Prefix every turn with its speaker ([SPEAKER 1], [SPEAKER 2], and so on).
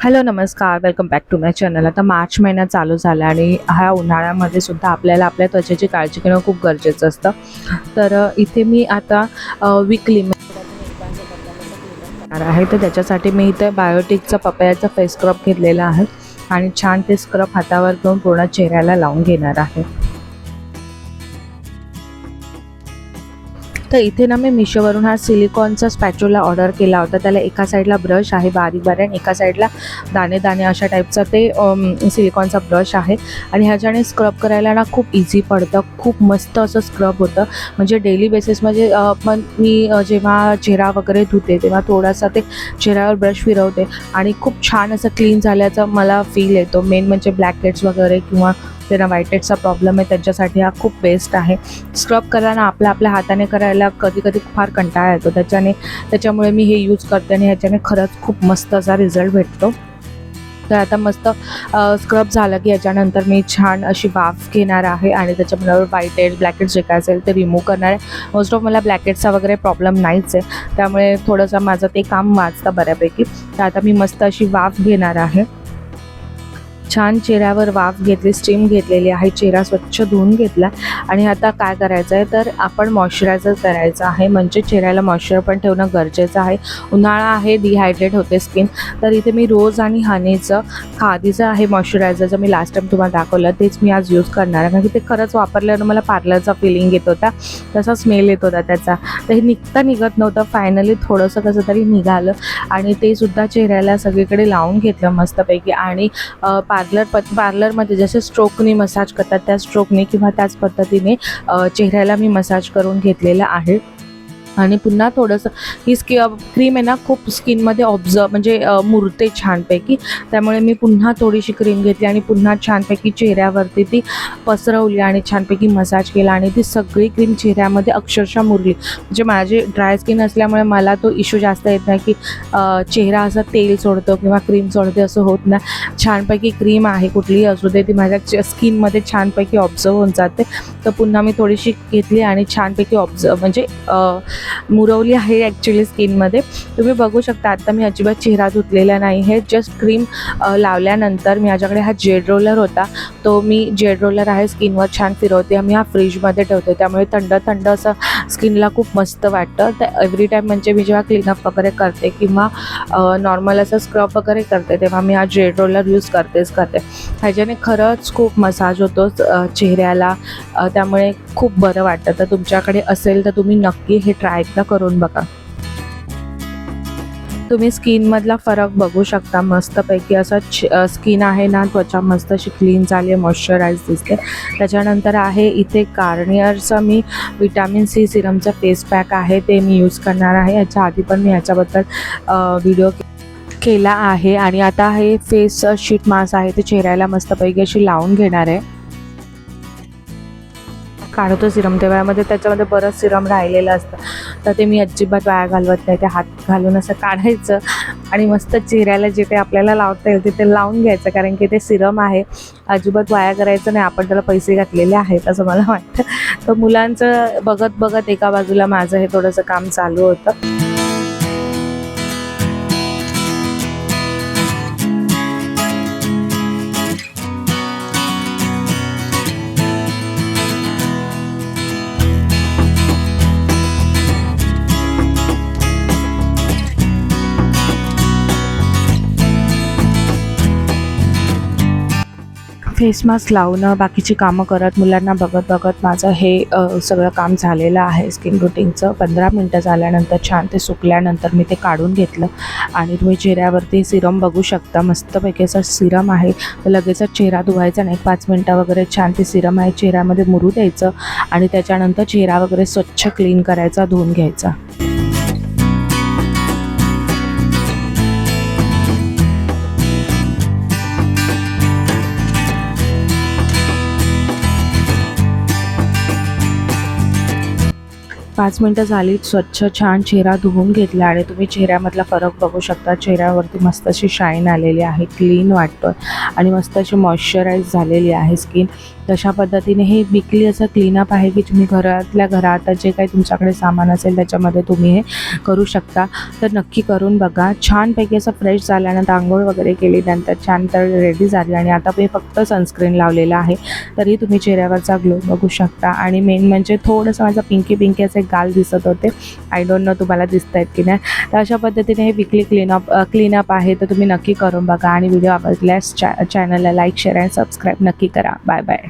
[SPEAKER 1] Hello नमस्कार. Welcome back to my channel आता मार्च महिना चालू झाला आणि ह्या उन्हाळ्यामध्ये सुद्धा आपल्याला आपल्या त्वचेची काळजी घेणं खूप गरजेचं असतं. तर इथे मी आता विकली आहे. तर त्याच्यासाठी मी इथे बायोटिकचा पपयाचा फेस स्क्रब घेतलेला आहे आणि छान ते स्क्रब हातावर घेऊन पूर्ण चेहऱ्याला लावून घेणार आहे. तर इथे ना मी मिशोवरून हा सिलिकॉनचा स्पॅच्युला ऑर्डर केला होता. त्याला एका साईडला ब्रश आहे बारीक बारीक आणि एका साईडला दाणे दाणे अशा टाईपचा ते सिलिकॉनचा ब्रश आहे. आणि ह्याच्याने स्क्रब करायला ना खूप इझी पडतं. खूप मस्त असं स्क्रब होतं. म्हणजे डेली बेसिस म्हणजे पण मी जेव्हा चेहरा वगैरे धुते तेव्हा थोडासा ते चेहऱ्यावर ब्रश फिरवते. आणि खूप छान असं क्लीन झाल्याचं मला फील येतो. मेन म्हणजे ब्लॅक हेड्स वगैरे किंवा त्यांना ना हेड्सचा प्रॉब्लेम आहे त्यांच्यासाठी हा खूप बेस्ट आहे. स्क्रब करायला आपल्या आपल्या हाताने करायला कधी कधी फार कंटाळा येतो. त्याच्याने त्याच्यामुळे मी हे यूज करते आणि ह्याच्याने खरंच खूप मस्त असा रिझल्ट भेटतो. तर आता मस्त स्क्रब झालं की याच्यानंतर मी छान अशी वाफ घेणार आहे आणि त्याच्याबरोबर व्हाईट हेड ब्लॅकेट्स जे काय असेल ते रिमूव्ह करणार आहे. मोस्ट ऑफ मला ब्लॅकेटचा वगैरे प्रॉब्लेम नाहीच आहे. त्यामुळे थोडंसं माझं ते काम वाचतं बऱ्यापैकी. तर आता मी मस्त अशी वाफ घेणार आहे. छान चेहऱ्यावर वाफ घेतली स्टीम घेतलेली आहे चेहरा स्वच्छ धुवून घेतला. आणि आता काय करायचं आहे तर आपण मॉइश्चरायझर करायचं आहे. म्हणजे चेहऱ्याला मॉइश्चर पण ठेवणं गरजेचं आहे. उन्हाळा आहे डिहायड्रेट होते स्किन तर इथे मी रोज आणि हनीचं खादीचं आहे मॉइश्चरायझरचं जर मी लास्ट टाईम तुम्हाला दाखवलं तेच मी आज यूज करणार आहे. कारण की ते खरंच वापरल्यानं मला पार्लरचा फिलिंग येत होता. तसा स्मेल येत होता त्याचा. तर हे निघता निघत नव्हतं. फायनली थोडंसं कसं तरी निघालं. आणि ते सुद्धा चेहऱ्याला सगळीकडे लावून घेतलं मस्तपैकी. आणि पार पार्लर प पार्लरमध्ये जसे स्ट्रोकनी मसाज करतात त्या स्ट्रोकने किंवा त्याच पद्धतीने चेहऱ्याला मी मसाज करून घेतलेलं आहे. आणि पुन्हा थोडंसं ही स्कि क्रीम आहे ना खूप स्किनमध्ये ऑब्झर्व म्हणजे मुरते छानपैकी. त्यामुळे मी पुन्हा थोडीशी क्रीम घेतली आणि पुन्हा छानपैकी चेहऱ्यावरती ती पसरवली आणि छानपैकी मसाज केला आणि ती सगळी क्रीम चेहऱ्यामध्ये अक्षरशः मुरली. म्हणजे माझी ड्राय स्किन असल्यामुळे मला तो इश्यू जास्त येत नाही की चेहरा असा तेल सोडतो किंवा क्रीम सोडते असं होत नाही. छानपैकी क्रीम आहे कुठलीही असू दे ती माझ्या स्किनमध्ये छानपैकी ऑब्झर्व होऊन जाते. तर पुन्हा मी थोडीशी घेतली आणि छानपैकी ऑब्झर्व म्हणजे मुरवली आहे ॲक्च्युली स्किनमध्ये तुम्ही बघू शकता आता मी अजिबात चेहरा धुतलेला नाही आहे. जस्ट क्रीम लावल्यानंतर माझ्याकडे हा जेड रोलर होता. तो मी जेड रोलर आहे स्किनवर छान फिरवते. आम्ही हा फ्रीजमध्ये ठेवते. त्यामुळे थंड थंड असं स्किनला खूप मस्त वाटतं. तर एव्हरी टाईम म्हणजे मी जेव्हा क्लीनअप वगैरे करते किंवा नॉर्मल असं स्क्रब वगैरे करते तेव्हा मी हा जेड रोलर यूज करतेच करते. ह्याच्याने खरंच खूप मसाज होतो चेहऱ्याला. त्यामुळे खूप बरं वाटतं. तर तुमच्याकडे असेल तर तुम्ही नक्की हे ट्राय एकदा करून बघा. तुम्ही स्किनमधला फरक बघू शकता. मस्तपैकी असं स्किन आहे ना त्वचा मस्त अशी क्लीन झाली आहे मॉइश्चराईज दिसते. त्याच्यानंतर आहे इथे कार्नियरचं मी विटॅमिन सी सिरमचं फेस पॅक आहे. ते मी यूज करणार आहे. याच्या आधी पण मी याच्याबद्दल व्हिडिओ केला आहे. आणि आता हे फेस शीट मास्क आहे. ते चेहऱ्याला मस्तपैकी अशी लावून घेणार आहे. काढतो सिरम. तेव्हामध्ये त्याच्यामध्ये बरंच सिरम राहिलेलं असतं. तर ते मी अजिबात वाया घालवत नाही. ते हात घालून असं काढायचं आणि मस्त चेहऱ्याला जिथे आपल्याला लावता येईल तिथे लावून घ्यायचं. कारण की ते सिरम आहे. अजिबात वाया करायचं नाही. आपण त्याला पैसे घातलेले आहेत असं मला वाटतं. तर मुलांचं बघत बघत एका बाजूला माझं हे थोडंसं काम चालू होतं. फेस मास्क लावणं बाकीची कामं करत मुलांना बघत बघत माझं हे सगळं काम झालेलं आहे. स्किन रुटीनचं पंधरा मिनटं झाल्यानंतर छान ते सुकल्यानंतर मी ते काढून घेतलं. आणि तुम्ही चेहऱ्यावरती सिरम बघू शकता. मस्तपैकी असं सिरम आहे. लगेचच चेहरा धुवायचा नाही. पाच मिनटं वगैरे छान ते सिरम आहे. चेहऱ्यामध्ये मुरू द्यायचं आणि त्याच्यानंतर चेहरा वगैरे स्वच्छ क्लीन करायचा धुवून घ्यायचा. पाच मिनटं झाली स्वच्छ छान चेहरा धुवून घेतला आणि तुम्ही चेहऱ्यामधला फरक बघू शकता. चेहऱ्यावरती मस्त अशी शाईन आलेली आहे क्लीन वाटतं आणि मस्त अशी मॉइश्चराईज झालेली आहे स्किन. तशा पद्धतीने हे विकली असं क्लीनअप आहे की तुम्ही घरातल्या घरात जे काही तुमच्याकडे सामान असेल त्याच्यामध्ये तुम्ही हे करू शकता. तर नक्की करून बघा. छानपैकी असं फ्रेश झाल्यानंतर आंघोळ वगैरे केली नंतर छान तर रेडी झाली आणि आता मी फक्त सनस्क्रीन लावलेला आहे. तरी तुम्ही चेहऱ्यावरचा ग्लो बघू शकता. आणि मेन म्हणजे थोडंसं माझं पिंकी पिंकी असे गाल दिसत होते. आय डोंट नो तुम्हाला दिसत आहेत की नाही. तर अशा पद्धतीने हे विकली क्लीनअप क्लीनअप आहे. तर तुम्ही नक्की करून बघा आणि व्हिडिओ आवडल्यास चॅ चॅनलला लाईक शेअर अँड सबस्क्राईब नक्की करा. Bye bye